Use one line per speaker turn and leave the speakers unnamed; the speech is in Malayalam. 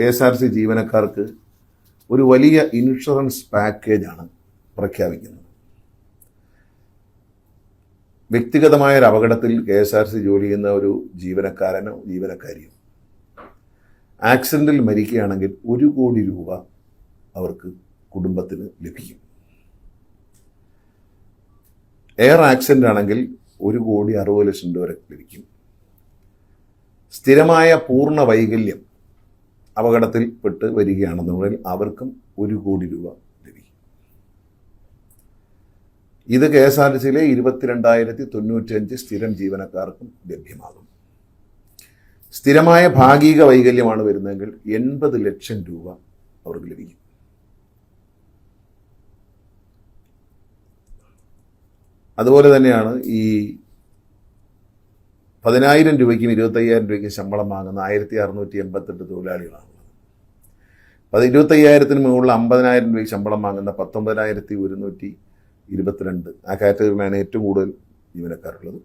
കെ എസ് ആർ സി ജീവനക്കാർക്ക് ഒരു വലിയ ഇൻഷുറൻസ് പാക്കേജാണ് പ്രഖ്യാപിക്കുന്നത്. വ്യക്തിഗതമായ ഒരു അപകടത്തിൽ കെ എസ് ആർ സി ജോലി ചെയ്യുന്ന ഒരു ജീവനക്കാരനോ ജീവനക്കാരിയോ ആക്സിഡന്റിൽ മരിക്കുകയാണെങ്കിൽ ഒരു കോടി രൂപ അവർക്ക് കുടുംബത്തിന് ലഭിക്കും. എയർ ആക്സിഡന്റ് ആണെങ്കിൽ ഒരു കോടി അറുപത് ലക്ഷം രൂപ ലഭിക്കും. സ്ഥിരമായ പൂർണ വൈകല്യം അപകടത്തിൽപ്പെട്ട് വരികയാണെന്നുണ്ടെങ്കിൽ അവർക്കും ഒരു കോടി രൂപ ലഭിക്കും. ഇത് കെ എസ് ആർ ടി സിയിലെ ഇരുപത്തിരണ്ടായിരത്തി തൊണ്ണൂറ്റഞ്ച് സ്ഥിരം ജീവനക്കാർക്കും ലഭ്യമാകും. സ്ഥിരമായ ഭാഗിക വൈകല്യമാണ് വരുന്നതെങ്കിൽ എൺപത് ലക്ഷം രൂപ അവർക്ക് ലഭിക്കും. അതുപോലെ തന്നെയാണ് ഈ പതിനായിരം രൂപയ്ക്കും ഇരുപത്തയ്യായിരം രൂപയ്ക്കും ശമ്പളം വാങ്ങുന്ന ആയിരത്തി അറുന്നൂറ്റി എൺപത്തെട്ട് തൊഴിലാളികളാണ്. അത് ഇരുപത്തയ്യായിരത്തിന് മുകളിൽ അമ്പതിനായിരം രൂപയ്ക്ക് ശമ്പളം വാങ്ങുന്ന പത്തൊമ്പതിനായിരത്തി ഒരുന്നൂറ്റി ഇരുപത്തിരണ്ട്. ആ കാറ്റഗറിയിലാണ് ഏറ്റവും കൂടുതൽ ജീവനക്കാരുള്ളത്.